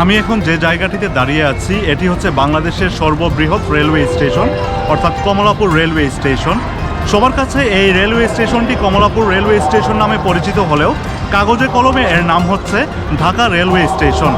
আমি এখন যে জায়গাটিতে দাঁড়িয়ে আছি, এটি হচ্ছে বাংলাদেশের সর্ববৃহৎ রেলওয়ে স্টেশন, অর্থাৎ কমলাপুর রেলওয়ে স্টেশন। সবার কাছে এই রেলওয়ে স্টেশনটি কমলাপুর রেলওয়ে স্টেশন নামে পরিচিত হলেও কাগজে কলমে এর নাম হচ্ছে Dhaka railway station.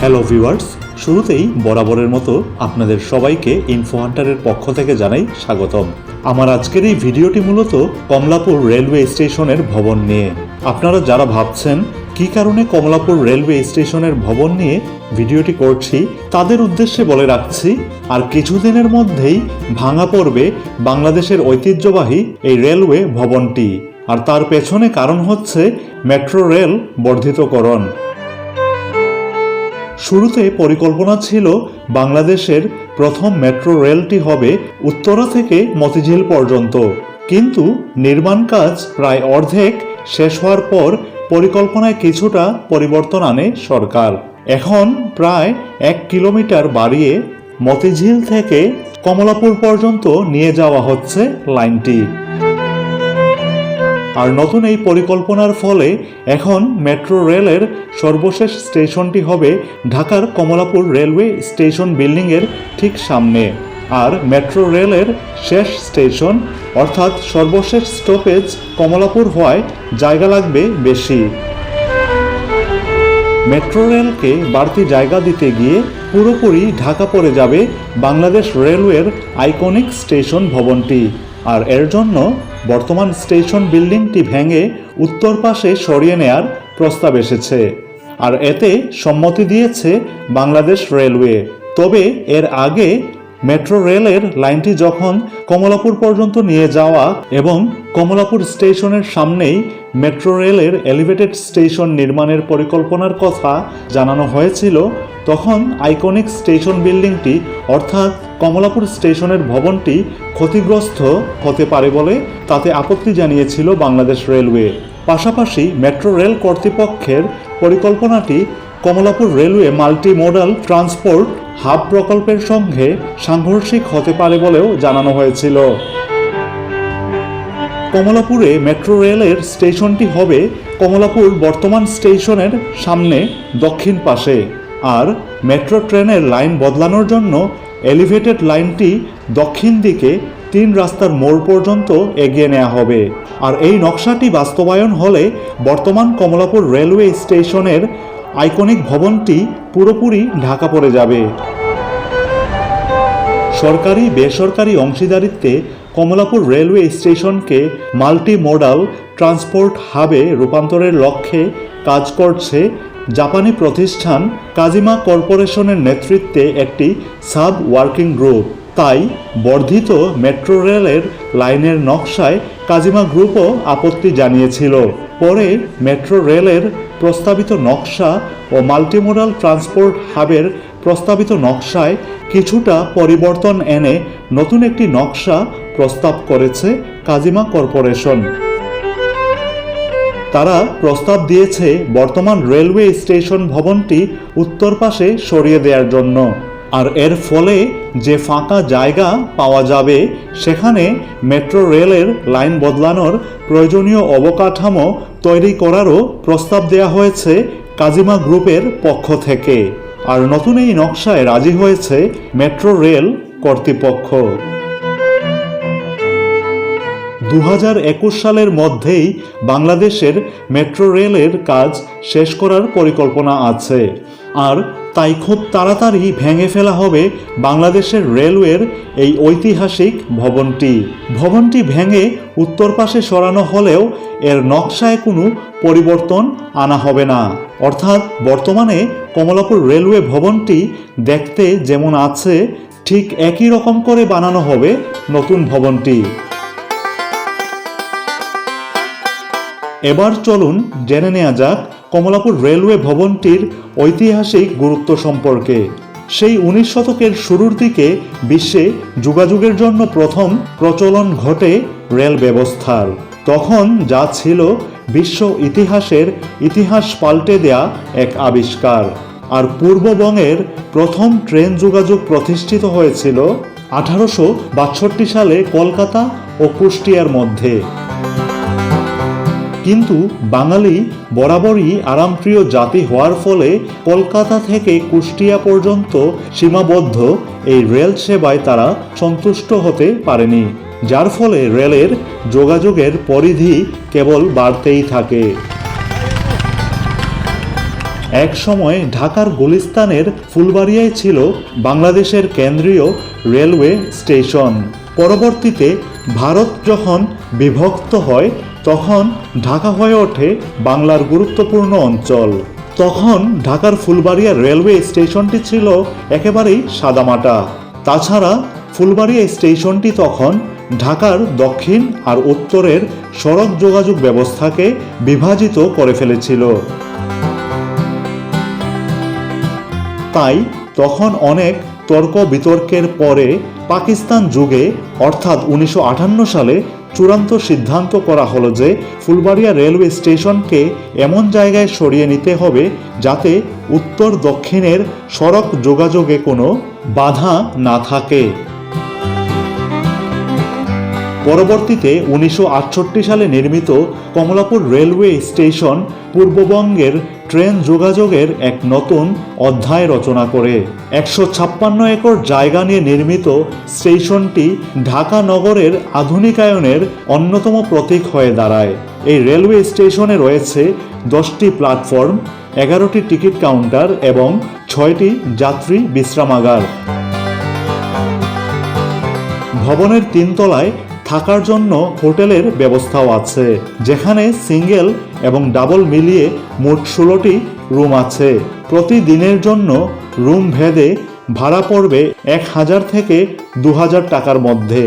Hello viewers শুরুতেই বরাবরের মতো আপনাদের সবাইকে ইনফো হান্টারের পক্ষ থেকে জানাই স্বাগতম। আমার আজকের এই ভিডিওটি মূলত কমলাপুর রেলওয়ে স্টেশনের ভবন নিয়ে। আপনারা যারা ভাবছেন, কী কারণে কমলাপুর রেলওয়ে স্টেশনের ভবন নিয়ে ভিডিওটি করছি, তাদের উদ্দেশ্যে বলে রাখছি, আর কিছুদিনের মধ্যেই ভাঙা পড়বে বাংলাদেশের ঐতিহ্যবাহী এই রেলওয়ে ভবনটি। আর তার পেছনে কারণ হচ্ছে মেট্রো রেল বর্ধিতকরণ। শুরুতে পরিকল্পনা ছিল বাংলাদেশের প্রথম মেট্রো রেলটি হবে উত্তরা থেকে মতিঝিল পর্যন্ত। কিন্তু নির্মাণ কাজ প্রায় অর্ধেক শেষ হওয়ার পর পরিকল্পনায় কিছুটা পরিবর্তন আনে সরকার। এখন প্রায় এক কিলোমিটার বাড়িয়ে মতিঝিল থেকে কমলাপুর পর্যন্ত নিয়ে যাওয়া হচ্ছে লাইনটি। আর নতুন এই পরিকল্পনার ফলে এখন মেট্রো রেলের সর্বশেষ স্টেশনটি হবে ঢাকার কমলাপুর রেলওয়ে স্টেশন বিল্ডিংয়ের ঠিক সামনে। আর মেট্রো রেলের শেষ স্টেশন, অর্থাৎ সর্বশেষ স্টপেজ কমলাপুর হওয়ায় জায়গা লাগবে বেশি। মেট্রো রেলকে বাড়তি জায়গা দিতে গিয়ে পুরোপুরি ঢাকা পড়ে যাবে বাংলাদেশ রেলওয়ের আইকনিক স্টেশন ভবনটি। আর এর জন্য বর্তমান স্টেশন বিল্ডিংটি ভেঙে উত্তর পাশে সরিয়ে নেয়ার প্রস্তাব এসেছে। আর এতে সম্মতি দিয়েছে বাংলাদেশ রেলওয়ে। তবে এর আগে মেট্রো রেলের লাইনটি যখন কমলাপুর পর্যন্ত নিয়ে যাওয়া এবং কমলাপুর স্টেশনের সামনেই মেট্রো রেলের এলিভেটেড স্টেশন নির্মাণের পরিকল্পনার কথা জানানো হয়েছিল, তখন আইকনিক স্টেশন বিল্ডিংটি অর্থাৎ কমলাপুর স্টেশনের ভবনটি ক্ষতিগ্রস্ত হতে পারে বলে তাতে আপত্তি জানিয়েছিল বাংলাদেশ রেলওয়ে। পাশাপাশি মেট্রো রেল কর্তৃপক্ষের পরিকল্পনাটি Kamalapur railway multi modal transport hub প্রকল্পের সঙ্গে সাংঘর্ষিক হতে পারে বলেও জানানো হয়েছিল। কমলাপুরে মেট্রো রেলের স্টেশনটি হবে কমলাপুর বর্তমান স্টেশনের সামনে দক্ষিণ পাশে। আর মেট্রো ট্রেনের লাইন বদলানোর জন্য এলিভেটেড লাইনটি দক্ষিণ দিকে তিন রাস্তার মোড় পর্যন্ত এগিয়ে নেওয়া হবে। আর এই নকশাটি বাস্তবায়ন হলে বর্তমান কমলাপুর রেলওয়ে স্টেশনের আইকনিক ভবনটি পুরোপুরি ঢাকা পড়ে যাবে। সরকারি, বেসরকারি অংশীদারিত্বে কমলাপুর রেলওয়ে স্টেশনকে মাল্টি মোডাল ট্রান্সপোর্ট হাবে রূপান্তরের লক্ষ্যে কাজ করছে জাপানি প্রতিষ্ঠান কাজিমা কর্পোরেশনের নেতৃত্বে একটি সাব ওয়ার্কিং গ্রুপ। তাই বর্ধিত মেট্রো রেলের লাইনের নকশায় কাজিমা গ্রুপও আপত্তি জানিয়েছিল। পরে মেট্রো রেলের প্রস্তাবিত নকশা ও মাল্টিমোডাল ট্রান্সপোর্ট হাবের প্রস্তাবিত নকশায় কিছুটা পরিবর্তন এনে নতুন একটি নকশা প্রস্তাব করেছে কাজিমা কর্পোরেশন। তারা প্রস্তাব দিয়েছে বর্তমান রেলওয়ে স্টেশন ভবনটি উত্তর পাশে সরিয়ে দেওয়ার জন্য। আর এর ফলে যে ফাঁকা জায়গা পাওয়া যাবে, সেখানে মেট্রো রেলের লাইন বদলানোর প্রয়োজনীয় অবকাঠামো তৈরি করারও প্রস্তাব দেওয়া হয়েছে কাজিমা গ্রুপের পক্ষ থেকে। আর নতুন এই নকশায় রাজি হয়েছে মেট্রো রেল কর্তৃপক্ষ। দু হাজার একুশ সালের মধ্যেই বাংলাদেশের মেট্রো রেলের কাজ শেষ করার পরিকল্পনা আছে। আর তাই খুব তাড়াতাড়ি ভেঙে ফেলা হবে বাংলাদেশের রেলওয়ের এই ঐতিহাসিক ভবনটি। ভবনটি ভেঙে উত্তর পাশে সরানো হলেও এর নকশায় কোনো পরিবর্তন আনা হবে না। অর্থাৎ বর্তমানে কমলাপুর রেলওয়ে ভবনটি দেখতে যেমন আছে, ঠিক একই রকম করে বানানো হবে নতুন ভবনটি। এবার চলুন জেনে নেওয়া যাক কমলাপুর রেলওয়ে ভবনটির ঐতিহাসিক গুরুত্ব সম্পর্কে। সেই উনিশ শতকের শুরুর দিকে বিশ্বে যোগাযোগের জন্য প্রথম প্রচলন ঘটে রেল ব্যবস্থার। তখন যা ছিল বিশ্ব ইতিহাসের ইতিহাস পাল্টে দেয়া এক আবিষ্কার। আর পূর্ববঙ্গের প্রথম ট্রেন যোগাযোগ প্রতিষ্ঠিত হয়েছিল আঠারোশো বাষট্টি সালে কলকাতা ও কুষ্টিয়ার মধ্যে। কিন্তু বাঙালি বরাবরই আরামপ্রিয় জাতি হওয়ার ফলে কলকাতা থেকে কুষ্টিয়া পর্যন্ত সীমাবদ্ধ এই রেল সেবায় তারা সন্তুষ্ট হতে পারেনি, যার ফলে রেলের যোগাযোগের পরিধি কেবল বাড়তেই থাকে। এক সময় ঢাকার গুলিস্তানের ফুলবাড়িয়ায় ছিল বাংলাদেশের কেন্দ্রীয় রেলওয়ে স্টেশন। পরবর্তীতে ভারত যখন বিভক্ত হয়, তখন ঢাকা হয়ে ওঠে বাংলার গুরুত্বপূর্ণ অঞ্চল। তখন ঢাকার ফুলবাড়িয়া রেলওয়ে স্টেশনটি ছিল একেবারেই সাদামাটা। তাছাড়া ফুলবাড়িয়া স্টেশনটি তখন ঢাকার দক্ষিণ আর উত্তরের সড়ক যোগাযোগ ব্যবস্থাকে বিভাজিত করে ফেলেছিল। তাই তখন অনেক তর্ক বিতর্কের পরে পাকিস্তান যুগে, অর্থাৎ উনিশশো আটান্ন সালে, চূড়ান্ত সিদ্ধান্ত করা হলো যে ফুলবাড়িয়া রেলওয়ে স্টেশনকে এমন জায়গায় সরিয়ে নিতে হবে যাতে উত্তর দক্ষিণের সড়ক যোগাযোগে কোনো বাধা না থাকে। পরবর্তীতে উনিশশো আটষট্টি সালে নির্মিত কমলাপুর রেলওয়ে স্টেশন পূর্ববঙ্গের ট্রেন যোগাযোগের এক নতুন অধ্যায় রচনা করে। একশো ছাপ্পান্ন একর জায়গা নিয়ে নির্মিত স্টেশনটি ঢাকা নগরের আধুনিকায়নের অন্যতম প্রতীক হয়ে দাঁড়ায়। এই রেলওয়ে স্টেশনে রয়েছে দশটি প্ল্যাটফর্ম, এগারোটি টিকিট কাউন্টার এবং ছয়টি যাত্রী বিশ্রামাগার। ভবনের তিনতলায় থাকার জন্য হোটেলের ব্যবস্থাও আছে, যেখানে সিঙ্গেল এবং ডাবল মিলিয়ে মোট ষোলোটি রুম আছে। প্রতিদিনের জন্য রুম ভেদে ভাড়া পড়বে এক হাজার থেকে দু হাজার টাকার মধ্যে।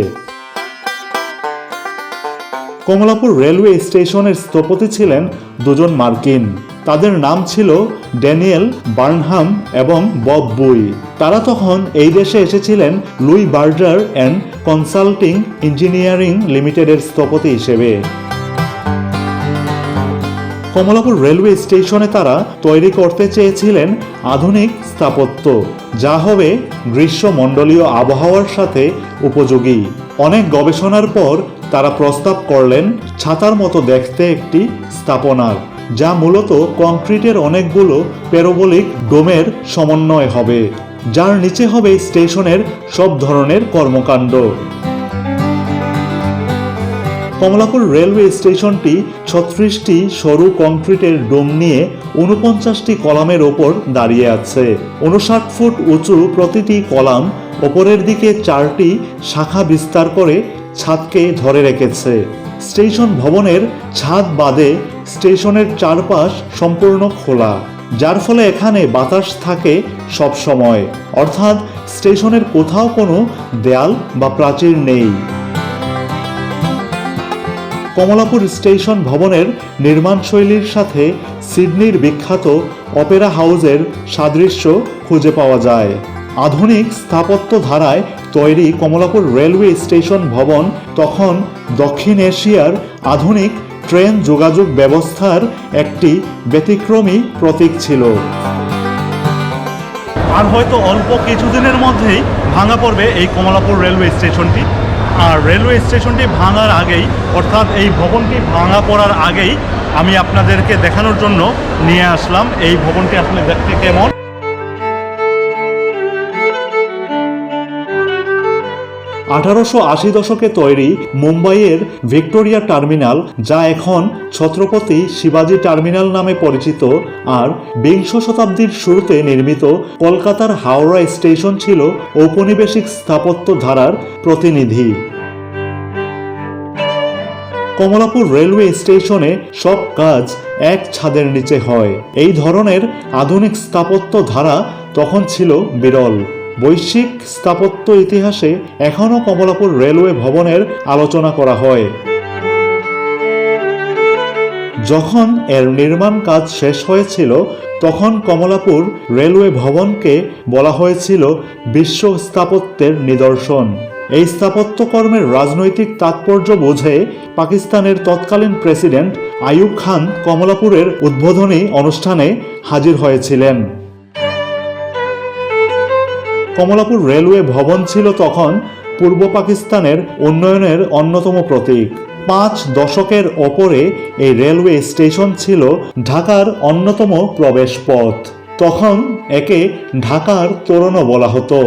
কমলাপুর রেলওয়ে স্টেশনের স্থপতি ছিলেন দুজন মার্কিন। তাদের নাম ছিল ড্যানিয়েল বার্নহাম এবং বব বুই। তারা তখন এই দেশে এসেছিলেন Louis Berger and consulting engineering লিমিটেডের স্থপতি হিসেবে। কমলাপুর রেলওয়ে স্টেশনে তারা তৈরি করতে চেয়েছিলেন আধুনিক স্থাপত্য, যা হবে গ্রীষ্মমণ্ডলীয় আবহাওয়ার সাথে উপযোগী। অনেক গবেষণার পর তারা প্রস্তাব করলেন, ছাতার মতো দেখতে একটি স্থাপনার। যা মূলত কংক্রিটের অনেকগুলো প্যারোবলিক ডোমের সমন্বয় হবে, যার নিচে হবে স্টেশনের সব ধরনের কর্মকাণ্ড। কমলাপুর রেলওয়ে স্টেশনটি ছত্রিশটি সরু কংক্রিটের ডোম নিয়ে উনপঞ্চাশটি কলামের ওপর দাঁড়িয়ে আছে। উনষাট ফুট উঁচু প্রতিটি কলাম ওপরের দিকে চারটি শাখা বিস্তার করে ছাদকে ধরে রেখেছে। স্টেশন ভবনের ছাদ বাদে স্টেশনের চারপাশ সম্পূর্ণ খোলা, যার ফলে এখানে বাতাস থাকে সব সময়। অর্থাৎ স্টেশনের কোথাও কোনো দেয়াল বা প্রাচীর নেই। কমলাপুর স্টেশন ভবনের নির্মাণশৈলীর সাথে সিডনির বিখ্যাত অপেরা হাউজের সাদৃশ্য খুঁজে পাওয়া যায়। আধুনিক স্থাপত্য ধারায় তৈরি কমলাপুর রেলওয়ে স্টেশন ভবন, তখন দক্ষিণ এশিয়ার আধুনিক ট্রেন যোগাযোগ ব্যবস্থার একটি ব্যতিক্রমী প্রতীক ছিল। আর হয়তো অল্প কিছুদিনের মধ্যেই ভাঙা পড়বে এই কমলাপুর রেলওয়ে স্টেশনটি। আর রেলওয়ে স্টেশনটি ভাঙার আগেই, অর্থাৎ এই ভবনটি ভাঙা পড়ার আগেই আমি আপনাদেরকে দেখানোর জন্য নিয়ে আসলাম। এই ভবনটি আসলে দেখতে কেমন? আঠারোশো আশি দশকে তৈরি মুম্বাইয়ের ভিক্টোরিয়া টার্মিনাল, যা এখন ছত্রপতি শিবাজি টার্মিনাল নামে পরিচিত আর বিংশ শতাব্দীর শুরুতে নির্মিত কলকাতার হাওড়া স্টেশন ছিল ঔপনিবেশিক স্থাপত্য ধারার প্রতিনিধি। কমলাপুর রেলওয়ে স্টেশনে সব কাজ এক ছাদের নিচে হয়। এই ধরনের আধুনিক স্থাপত্য ধারা তখন ছিল বিরল। বৈশ্বিক স্থাপত্য ইতিহাসে এখনও কমলাপুর রেলওয়ে ভবনের আলোচনা করা হয়। যখন এর নির্মাণ কাজ শেষ হয়েছিল, তখন কমলাপুর রেলওয়ে ভবনকে বলা হয়েছিল বিশ্ব স্থাপত্যের নিদর্শন। এই স্থাপত্যকর্মের রাজনৈতিক তাৎপর্য বোঝে পাকিস্তানের তৎকালীন প্রেসিডেন্ট আইয়ুব খান কমলাপুরের উদ্বোধনী অনুষ্ঠানে হাজির হয়েছিলেন। কমলাপুর রেলওয়ে ভবন ছিল তখন পূর্ব পাকিস্তানের উন্নয়নের অন্যতম প্রতীক। পাঁচ দশকের ওপরে এই রেলওয়ে স্টেশন ছিল ঢাকার অন্যতম প্রবেশপথ। তখন একে ঢাকার তোরণও বলা হতো।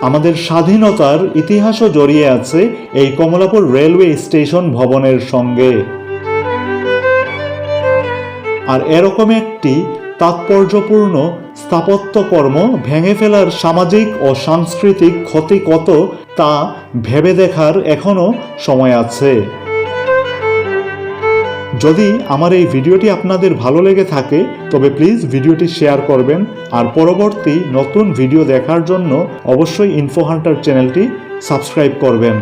আমাদের স্বাধীনতার ইতিহাসও জড়িয়ে আছে এই কমলাপুর রেলওয়ে স্টেশন ভবনের সঙ্গে। আর এরকম একটি তাৎপর্যপূর্ণ স্থাপত্যকর্ম ভেঙে ফেলার সামাজিক ও সাংস্কৃতিক ক্ষতি কত তা ভেবে দেখার এখনও সময় আছে। যদি আমার এই ভিডিওটি আপনাদের ভালো লেগে থাকে, তবে প্লিজ ভিডিওটি শেয়ার করবেন আর পরবর্তী নতুন ভিডিও দেখার জন্য অবশ্যই ইনফো হান্টার চ্যানেলটি সাবস্ক্রাইব করবেন।